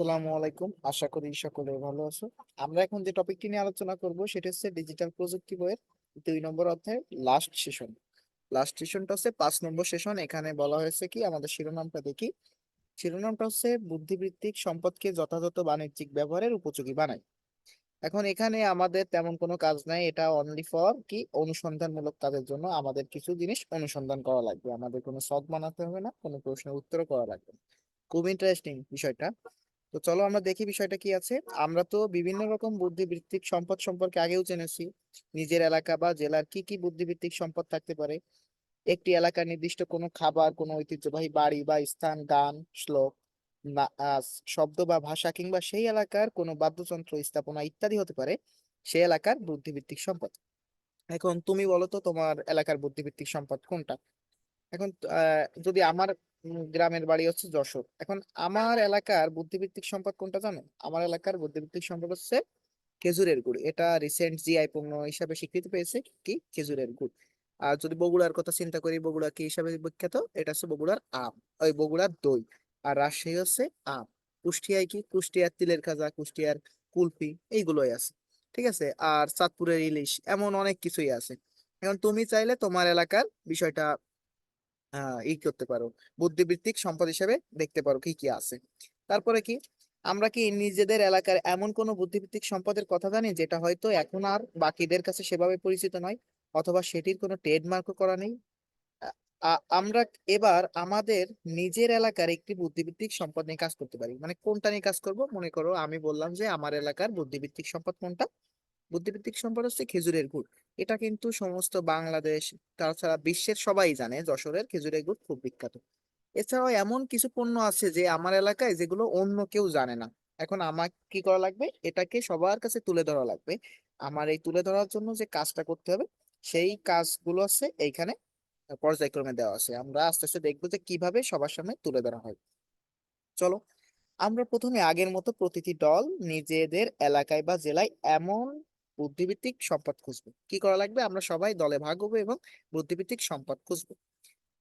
আসসালামু আলাইকুম। আশা করি সকলে ভালো আছো। আমরা এখন যে টপিকটি নিয়ে আলোচনা করব, সেটা হচ্ছে ডিজিটাল প্রযুক্তি বইয়ের দুই নম্বর অধ্যায়ের লাস্ট সেশন লাস্ট সেশনটা হচ্ছে পাঁচ নম্বর সেশন এখানে বলা হয়েছে কি, আমাদের শিরোনামটা দেখি। শিরোনামটা হচ্ছে বুদ্ধিবৃত্তিক সম্পদকে যথাযথ বাণিজ্যিক ব্যবহারের উপযোগী বানায়। এখন এখানে আমাদের তেমন কোনো কাজ নাই, এটা অনলি ফর কি, অনুসন্ধানমূলক কাজের জন্য আমাদের কিছু জিনিস অনুসন্ধান করা লাগবে। আমাদের কোনো সদ বানাতে হবে না, কোনো প্রশ্নের উত্তর করা লাগবে খুব ইন্টারেস্টিং বিষয়টা। তো চলো আমরা দেখি বিষয়টা কি আছে। আমরা তো বিভিন্ন রকম বুদ্ধিবৃত্তিক সম্পদ সম্পর্কে আগেও জেনেছি। নিজের এলাকা বা জেলার কি কি বুদ্ধিবৃত্তিক সম্পদ থাকতে পারে? একটি এলাকার নির্দিষ্ট কোনো খাবার, কোনো ঐতিহ্যবাহী বাড়ি বা স্থান, গান, শ্লোক শব্দ বা ভাষা কিংবা সেই এলাকার কোনো বাদ্যযন্ত্র স্থাপনা ইত্যাদি হতে পারে সেই এলাকার বুদ্ধিবৃত্তিক সম্পদ। এখন তুমি বলো তো তোমার এলাকার বুদ্ধিবৃত্তিক সম্পদ কোনটা? এখন যদি আমার গ্রামের বাড়ি হচ্ছে যশোর। এখন আমার এলাকার বুদ্ধিবৃত্তিক সম্পদ কোনটা জানো আমার এলাকার বুদ্ধিবৃত্তিক সম্পদ হচ্ছে খেজুরের গুড়। এটা রিসেন্ট জিআই পণ্য হিসাবে স্বীকৃতি পেয়েছে কি? খেজুরের গুড়। আর যদি বগুড়ার কথা চিন্তা করি, বগুড়া কি হিসাবে বিখ্যাত? এটা হচ্ছে বগুড়ার আম, ওই বগুড়ার দই। আর রাজশাহী হচ্ছে আম। কুষ্টিয়ায় কি? কুষ্টিয়ার তিলের খাজা, কুষ্টিয়ার কুলফি, এইগুলোই আছে। ঠিক আছে? আর চাঁদপুরের ইলিশ, এমন অনেক কিছুই আছে। এখন তুমি চাইলে তোমার এলাকার বিষয়টা ই করতে পারো। বুদ্ধিবৃত্তিক সম্পদ হিসেবে দেখতে পারো কি কি আছে। তারপরে কি? আমরা কি নিজেদের এলাকার এমন কোনো বুদ্ধিবৃত্তিক সম্পদের কথা জানি যেটা হয়তো এখন আর বাকিদের কাছে সেভাবে পরিচিত নয়? অথবা সেটির কোনো ট্রেডমার্কও করা নেই? আমরা এবার আমাদের নিজের এলাকার একটি বুদ্ধিবৃত্তিক সম্পদ নিয়ে কাজ করতে পারি। মানে কোনটা নিয়ে কাজ করব? মনে করো আমি বললাম যে আমার এলাকার বুদ্ধিবৃত্তিক সম্পদ কোনটা? বুদ্ধিবৃত্তিক সম্পদ হচ্ছে খেজুরের গুড়। এটা কিন্তু সমস্ত বাংলাদেশ, তাছাড়া বিশ্বের সবাই জানে যশোরের খেজুরের গুড় খুব বিখ্যাত। এছাড়াও এমন কিছু পণ্য আছে যে আমার এলাকায় যেগুলো অন্য কেউ জানে না। এখন আমার কি করা লাগবে? এটাকে সবার কাছে তুলে ধরা লাগবে। আমার এই তুলে ধরার জন্য যে কাজটা করতে হবে, সেই কাজগুলো আছে, এইখানে পর্যায়ক্রমে দেওয়া আছে। আমরা আস্তে আস্তে দেখব যে কীভাবে সবার সামনে তুলে ধরা হয়। চলো, আমরা প্রথমে আগের মতো প্রতিটি দল নিজেদের এলাকায় বা জেলায় এমন বুদ্ধিবৃত্তিক সম্পদ খুঁজবে। কি করা লাগবে? আমরা সবাই দলে ভাগ হব এবং বুদ্ধিবৃত্তিক সম্পদ খুঁজবো।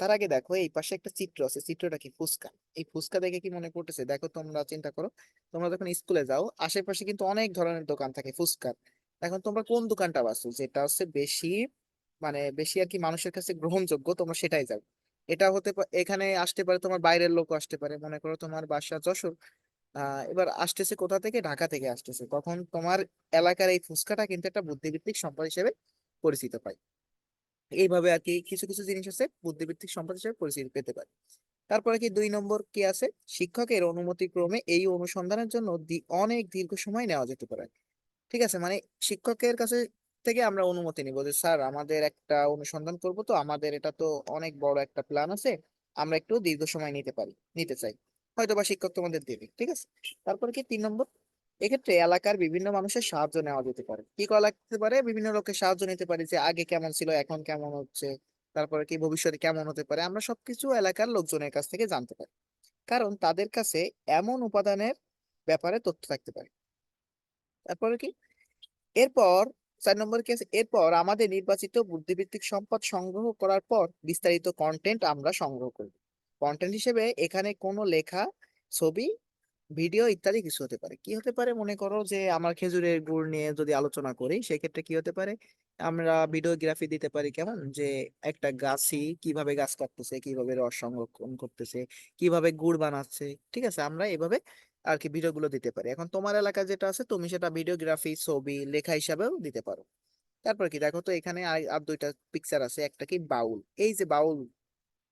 তার আগে দেখো, এই পাশে একটা চিত্র আছে। চিত্রটা কি? ফুচকা। এই ফুচকা দেখে কি মনে পড়তেছে? দেখো তোমরা চিন্তা করো, তোমরা যখন স্কুলে যাও, আশেপাশে কিন্তু অনেক ধরনের দোকান থাকে ফুচকার। এখন তোমরা কোন দোকানটা বাছো? যেটা হচ্ছে বেশি মানে বেশি আর কি মানুষের কাছে গ্রহণযোগ্য, তোমরা সেটাই যাও। এটা হতে এখানে আসতে পারে তোমার বাইরের লোক আসতে পারে। মনে করো তোমার বাসা যশোর আহ এবার আসতেছে কোথা থেকে? ঢাকা থেকে আসতেছে। তখন তোমার এলাকার এই ফুচকাটা কিন্তু একটা বুদ্ধিবৃত্তিক সম্পদ হিসেবে পরিচিত পায়। এইভাবে আর কি কিছু কিছু জিনিস আছে বুদ্ধিভিত্তিক সম্পদ হিসেবে পরিচিতি পেতে পারে। তারপরে কি দুই নম্বর কি আছে? শিক্ষকের অনুমতি ক্রমে এই অনুসন্ধানের জন্য অনেক দীর্ঘ সময় নেওয়া যেতে পারে। ঠিক আছে? মানে শিক্ষকের কাছে থেকে আমরা অনুমতি নিব যে, স্যার, আমাদের একটা অনুসন্ধান করব তো, আমাদের এটা তো অনেক বড় একটা প্ল্যান আছে, আমরা একটু দীর্ঘ সময় নিতে পারি, নিতে চাই। হয়তো বা শিক্ষক তোমাদের দেবে, ঠিক আছে? তারপরে কি তিন নম্বর? এক্ষেত্রে এলাকার বিভিন্ন মানুষের সাহায্য নেওয়া যেতে পারে। কি করা লাগতে পারে? বিভিন্ন লোকের সাহায্য নিতে পারে যে আগে কেমন ছিল, এখন কেমন হচ্ছে, তারপরে কি ভবিষ্যতে কেমন হতে পারে, আমরা সবকিছু এলাকার লোকজনের কাছ থেকে জানতে পারি। কারণ তাদের কাছে এমন উপাদানের ব্যাপারে তথ্য থাকতে পারে। তারপরে কি? এরপর, চার নম্বর কি আছে? এরপর আমাদের নির্বাচিত বুদ্ধিবৃত্তিক সম্পদ সংগ্রহ করার পর বিস্তারিত কন্টেন্ট আমরা সংগ্রহ করব। কন্টেন্ট হিসেবে এখানে কোনো লেখা, ছবি ভিডিও ইত্যাদি কিছু হতে পারে। কি হতে পারে? মনে করো যে আমার খেজুরের গুড় নিয়ে যদি আলোচনা করি, সেক্ষেত্রে কি হতে পারে? আমরা ভিডিওগ্রাফি দিতে পারি কেমন? যে একটা গাছই কীভাবে গাছ কাটতেছে, কীভাবে রস সংরক্ষণ করতেছে, কীভাবে গুড় বানাচ্ছে, ঠিক আছে? আমরা এভাবে আর কি ভিডিও গুলো দিতে পারি। এখন তোমার এলাকা যেটা আছে, তুমি সেটা ভিডিওগ্রাফি ছবি, লেখা হিসাবেও দিতে পারো। তারপর কি? দেখো তো এখানে আর দুইটা পিকচার আছে, একটা কি বাউল। এই যে বাউল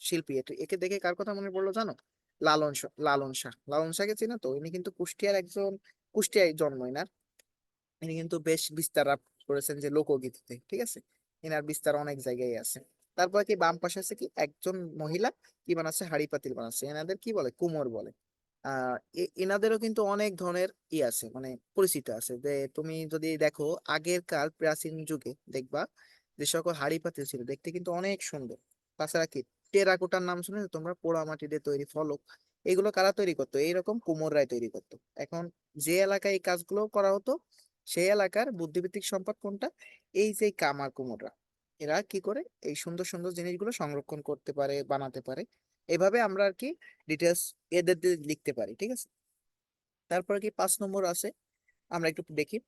শিল্পী। একে দেখে কার কথা মনে পড়ল জানো? লালন শাহ লালন শাহ। লালন শাহকে চেনো তো? ইনি কিন্তু কুষ্টিয়ার একজন, কুষ্টিয়ায় জন্ম এনার ইনি কিন্তু বেশ বিস্তার করেছেন যে লোকগীতিতে, ঠিক আছে? এনার বিস্তার অনেক জায়গায় আছে। তারপর কি বাম পাশে আছে কি? একজন মহিলা, কি বানাচ্ছে? হাড়ি পাতিল বানাচ্ছে। এনাদের কি বলে? কুমোর বলে। আহ এনাদেরও কিন্তু অনেক ধরনের ই আছে মানে পরিচিত আছে। যে তুমি যদি দেখো আগের আগেরকার প্রাচীন যুগে দেখবা, যে সকল হাড়ি পাতিল ছিল, দেখতে কিন্তু অনেক সুন্দর। তাছাড়া কি? টেরাকোটার নাম শুনেছো? তোমরা পোড়া মাটি দিয়ে তৈরি ফলক। এগুলো কারা তৈরি করতো? এইরকম কুমোররাই তৈরি করতো। এখন যে এলাকায় এই কাজগুলো করা হতো, সেই এলাকার বুদ্ধিবৃত্তিক সম্পদ কোনটা? এই যে কামার কুমোররা, এরা কি করে? এই সুন্দর সুন্দর জিনিসগুলো সংরক্ষণ করতে পারে, বানাতে পারে। এভাবে আমরা আর কি ডিটেলস এদের দিয়ে লিখতে পারি, ঠিক আছে? তারপরে কি পাঁচ নম্বর আছে? আমরা একটু দেখি।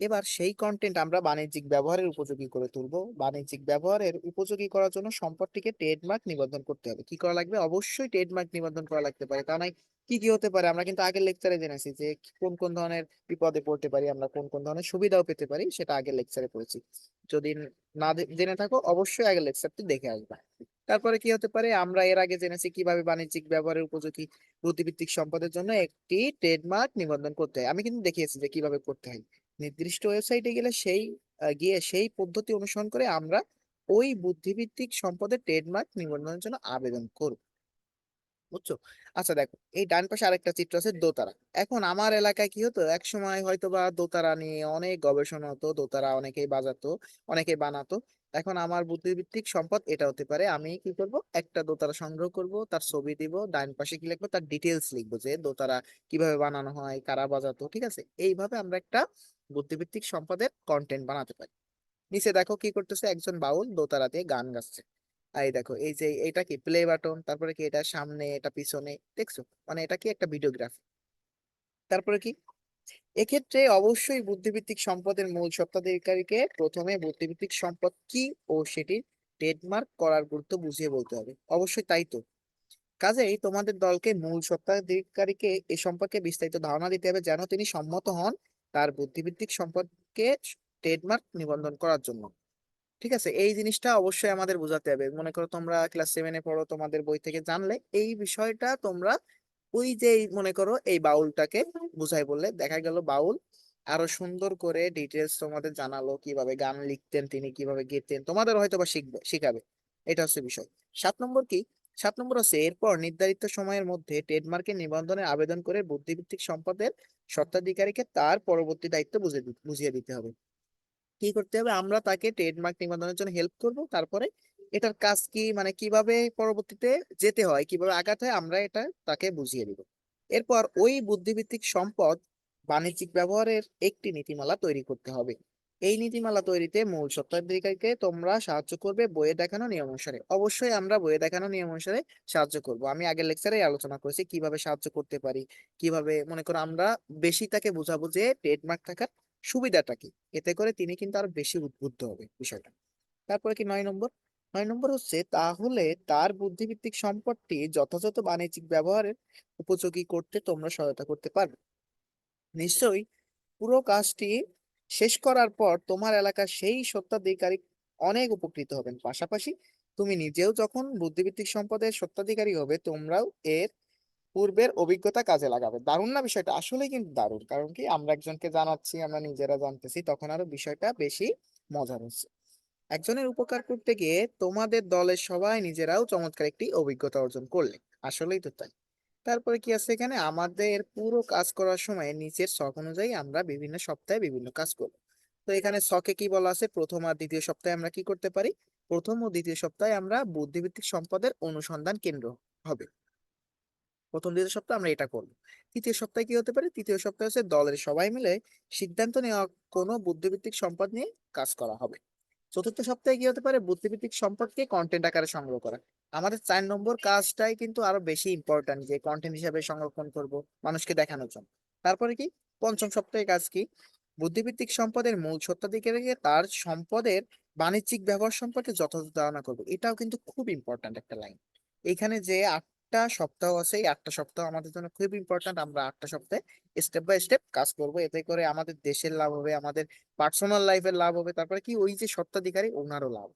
এবার সেই কন্টেন্ট আমরা বাণিজ্যিক ব্যবহারের উপযোগী করে তুলবো। বাণিজ্যিক ব্যবহারের উপযোগী করার জন্য সম্পদটিকে ট্রেডমার্ক নিবন্ধন করতে হবে। কি করা লাগবে? অবশ্যই ট্রেডমার্ক নিবন্ধন করা লাগতে পারে। তা নয়, কি কি হতে পারে? আমরা কিন্তু আগের লেকচারে জেনেছি যে কোন কোন ধরনের বিপদে পড়তে পারি, আমরা কোন কোন ধরনের সুবিধাও পেতে পারি, সেটা আগের লেকচারে পড়েছি। যদি না জেনে থাকো, অবশ্যই আগের লেকচারটি দেখে আসবে। তারপরে কি হতে পারে? আমরা এর আগে জেনেছি কীভাবে বাণিজ্যিক ব্যবহারের উপযোগী বুদ্ধিভিত্তিক সম্পদের জন্য একটি ট্রেডমার্ক নিবন্ধন করতে হয়। আমি কিন্তু দেখিয়েছি যে কীভাবে করতে হয়। নির্দিষ্ট ওয়েবসাইটে গেলে সেই গিয়ে সেই পদ্ধতি অনুসরণ করে আমরা ওই বুদ্ধিভিত্তিক সম্পদের ট্রেডমার্ক নিবন্ধনের জন্য আবেদন করব। বুঝছ? আচ্ছা দেখো, এই ডান পাশে আরেকটা চিত্র আছে দোতারা। এখন আমার এলাকায় কি হতো? এক সময় হয়তো বা দোতারা নিয়ে অনেক গবেষণা হতো, দোতারা অনেকেই বাজাতো, অনেকেই বানাতো। এখন আমার বুদ্ধিভিত্তিক সম্পদ এটা হতে পারে, আমি কি করব? একটা দোতারা সংগ্রহ করব, তার ছবি দিব, ডান পাশে কি লিখব? তার ডিটেলস লিখব যে দোতারা কীভাবে বানানো হয়, কারা বাজাতো, ঠিক আছে? এইভাবে আমরা একটা বুদ্ধিভিত্তিক সম্পদের কন্টেন্ট বানাতে পারি। নিচে দেখো কি করতেছে? একজন বাউল দোতারা দিয়ে গান গাচ্ছে। এই দেখো, এই যে এটা কি? প্লে বাটন তারপরে কি এটা সামনে, এটা পিছনে, দেখছ? মানে এটা কি একটা ভিডিওগ্রাফি তারপরে কি? এক্ষেত্রে অবশ্যই বুদ্ধিভিত্তিক সম্পদের মূল স্বত্বাধিকারীকে প্রথমে বুদ্ধিভিত্তিক সম্পদ কি ও সেটির ট্রেডমার্ক করার গুরুত্ব বুঝিয়ে বলতে হবে। অবশ্যই তাই তো। কাজেই তোমাদের দলকে মূল স্বত্বাধিকারীকে এ সম্পর্কে বিস্তারিত ধারণা দিতে হবে যেন তিনি সম্মত হন তার বুদ্ধিভিত্তিক সম্পদকে ট্রেডমার্ক নিবন্ধন করার জন্য। ঠিক আছে? এই জিনিসটা অবশ্যই আমাদের বোঝাতে হবে। মনে করো তোমরা ক্লাস সেভেনে পড়ো, তোমাদের বই থেকে জানলে এই বিষয়টা তোমরা ওই যে মনে করো এই বাউলটাকে বুঝাই বললে দেখা গেল বাউল আরও সুন্দর করে ডিটেলস তোমাদের জানালো কীভাবে গান লিখতেন, তিনি কীভাবে গেতেন, তোমাদের হয়তো বা শিখবে, শিখাবে। এটা হচ্ছে বিষয়। সাত নম্বর কি? সাত নম্বর হচ্ছে, এরপর নির্ধারিত সময়ের মধ্যে ট্রেডমার্কের নিবন্ধনের আবেদন করে বুদ্ধিভিত্তিক সম্পদের স্বত্বাধিকারীকে তার পরবর্তী দায়িত্ব বুঝিয়ে বুঝিয়ে দিতে হবে। কি করতে হবে? আমরা তাকে ট্রেডমার্ক নিবন্ধনের জন্য হেল্প করব। তারপরে এটার কাজ কি? মানে কীভাবে পরবর্তীতে যেতে হয়? কীভাবে আগাতে হয়? আমরা এটা তাকে বুঝিয়ে দিব। এরপর ওই বুদ্ধিভিত্তিক সম্পদ বাণিজ্যিক ব্যবহারের একটি নীতিমালা তৈরি করতে হবে। এই নীতিমালা তৈরিতে মূল স্বত্বাধিকারীকে তোমরা সাহায্য করবে বইয়ে দেখানো নিয়ম অনুসারে। অবশ্যই আমরা বইয়ে দেখানো নিয়ম অনুসারে সাহায্য করব। আমি আগের লেকচারে আলোচনা করেছি কীভাবে সাহায্য করতে পারি, কীভাবে মনে করো আমরা বেশি তাকে বোঝাবো যে ট্রেডমার্ক থাকার সুবিধাটা কি, এতে করে তিনি কিন্তু আরও বেশি উদ্বুদ্ধ হবে বিষয়টা। তারপরে কি নয় নম্বর? নয় নম্বর হচ্ছে তাহলে তার বুদ্ধিভিত্তিক সম্পদটি যথাযথ বাণিজ্যিক ব্যবহারের উপযোগী করতে তোমরা সহায়তা করতে পারবে। নিশ্চয়ই পুরো কাজটি শেষ করার পর তোমার এলাকার সেই স্বত্বাধিকারী অনেক উপকৃত হবেন। পাশাপাশি তুমি নিজেও যখন বুদ্ধিভিত্তিক সম্পদের স্বত্বাধিকারী হবে, তোমরাও এর পূর্বের অভিজ্ঞতা কাজে লাগাবে। দারুণ না বিষয়টা? আসলেই কিন্তু দারুণ। কারণ কি? আমরা একজনকে জানাচ্ছি, আমরা নিজেরা জানতেছি, তখন আরও বিষয়টা বেশি মজার হচ্ছে। একজনের উপকার করতে গিয়ে তোমাদের দলের সবাই নিজেরাও চমৎকার একটি অভিজ্ঞতা অর্জন করলে আসলেই তো তাই। তারপরে কি আছে এখানে? আমাদের পুরো কাজ করার সময় নিচের শখ অনুযায়ী আমরা বিভিন্ন সপ্তাহে বিভিন্ন কাজ করব। তো এখানে শখে কি বলা আছে? প্রথম আর দ্বিতীয় সপ্তাহে আমরা কি করতে পারি? প্রথম ও দ্বিতীয় সপ্তাহে আমরা বুদ্ধিভিত্তিক সম্পদের অনুসন্ধান কেন্দ্র হবে। প্রথম দ্বিতীয় সপ্তাহে আমরা এটা করব। তৃতীয় সপ্তাহে কি হতে পারে? তৃতীয় সপ্তাহে হচ্ছে দলের সবাই মিলে সিদ্ধান্ত নেওয়া কোনো বুদ্ধিভিত্তিক সম্পদ নিয়ে কাজ করা হবে। চতুর্থ সপ্তাহে কি হতে পারে? বুদ্ধিভিত্তিক সম্পদকে কন্টেন্ট আকারে সংগ্রহ করা। আমাদের চার নম্বর কাজটাই কিন্তু আরও বেশি ইম্পর্ট্যান্ট যে কন্টেন্ট হিসাবে সংরক্ষণ করব, মানুষকে দেখানোর জন্য। তারপরে কি? পঞ্চম সপ্তাহে কাজ কি? বুদ্ধিভিত্তিক সম্পদের মূল স্বত্বাধিকারীকে তার সম্পদের বাণিজ্যিক ব্যবহার সম্পর্কে যথাযথ ধারণা করবে। এটাও কিন্তু খুব ইম্পর্ট্যান্ট একটা লাইন এখানে যে আটটা সপ্তাহ আছে, এই আটটা সপ্তাহ আমাদের জন্য খুব ইম্পর্ট্যান্ট আমরা আটটা সপ্তাহে স্টেপ বাই স্টেপ কাজ করব। এতে করে আমাদের দেশের লাভ হবে, আমাদের পার্সোনাল লাইফের লাভ হবে। তারপরে কি? ওই যে স্বত্বাধিকারী ওনারও লাভ।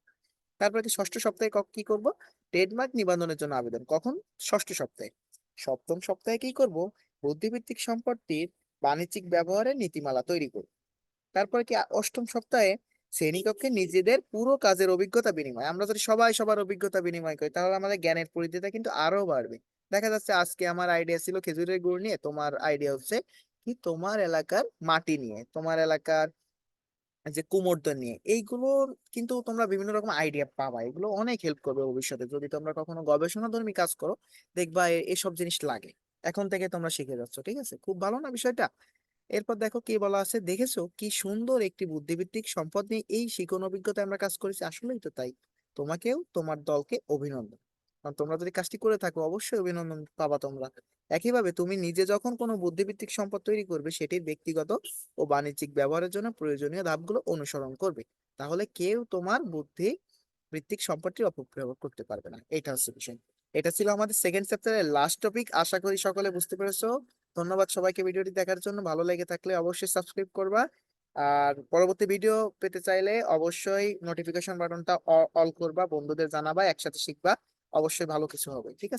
তারপরে কি ষষ্ঠ সপ্তাহে কি করব? ট্রেডমার্ক নিবন্ধনের জন্য আবেদন। কখন? ষষ্ঠ সপ্তাহে। সপ্তম সপ্তাহে কি করব? বুদ্ধিভিত্তিক সম্পত্তির বাণিজ্যিক ব্যবহারের নীতিমালা তৈরি করব। তারপরে কি অষ্টম সপ্তাহে শ্রেণীকক্ষে নিজেদের পুরো কাজের অভিজ্ঞতা বিনিময়। আমরা যদি সবাই সবার অভিজ্ঞতা বিনিময় করি, তাহলে আমাদের জ্ঞানের পরিধিটা কিন্তু আরও বাড়বে। দেখা যাচ্ছে আজকে আমার আইডিয়া ছিল খেজুরের গুড় নিয়ে, তোমার আইডিয়া হচ্ছে কি তোমার এলাকার মাটি নিয়ে। তোমার এলাকার যে কুমোরদের নিয়ে, এইগুলো কিন্তু তোমরা বিভিন্ন রকম আইডিয়া পাবা। এগুলো অনেক হেল্প করবে ভবিষ্যতে। যদি তোমরা কখনো গবেষণাধর্মী কাজ করো, দেখবা এসব জিনিস লাগে। এখন থেকে তোমরা শিখে যাচ্ছ, ঠিক আছে? খুব ভালো না বিষয়টা? এরপর দেখো কি বলা আছে, দেখেছ কি সুন্দর একটি বুদ্ধিভিত্তিক সম্পদ নিয়ে এই শিখন অভিজ্ঞতায় আমরা কাজ করেছি? আসলেই তো তাই। তোমাকেও তোমার দলকে অভিনন্দন। কারণ তোমরা যদি কাজটি করে থাকো, অবশ্যই অভিনন্দন পাবা তোমরা। একইভাবে তুমি নিজে যখন কোনো বুদ্ধিভিত্তিক সম্পদ তৈরি করবে, সেটির ব্যক্তিগত ও বাণিজ্যিক ব্যবহারের জন্য প্রয়োজনীয় ধাপগুলো অনুসরণ করবে। তাহলে কেউ তোমার বুদ্ধি ভিত্তিক সম্পদটির অপব্যবহার করতে পারবে না। এটা হচ্ছে বিষয়। এটা ছিল আমাদের সেকেন্ড চ্যাপ্টারের লাস্ট টপিক আশা করি সকলে বুঝতে পেরেছ। ধন্যবাদ সবাইকে ভিডিওটি দেখার জন্য। ভালো লেগে থাকলে অবশ্যই সাবস্ক্রাইব করবা। আর পরবর্তী ভিডিও পেতে চাইলে অবশ্যই নোটিফিকেশন বাটনটা অল করবা, বন্ধুদের জানাবা, একসাথে শিখবা। অবশ্যই ভালো কিছু হবে, ঠিক আছে?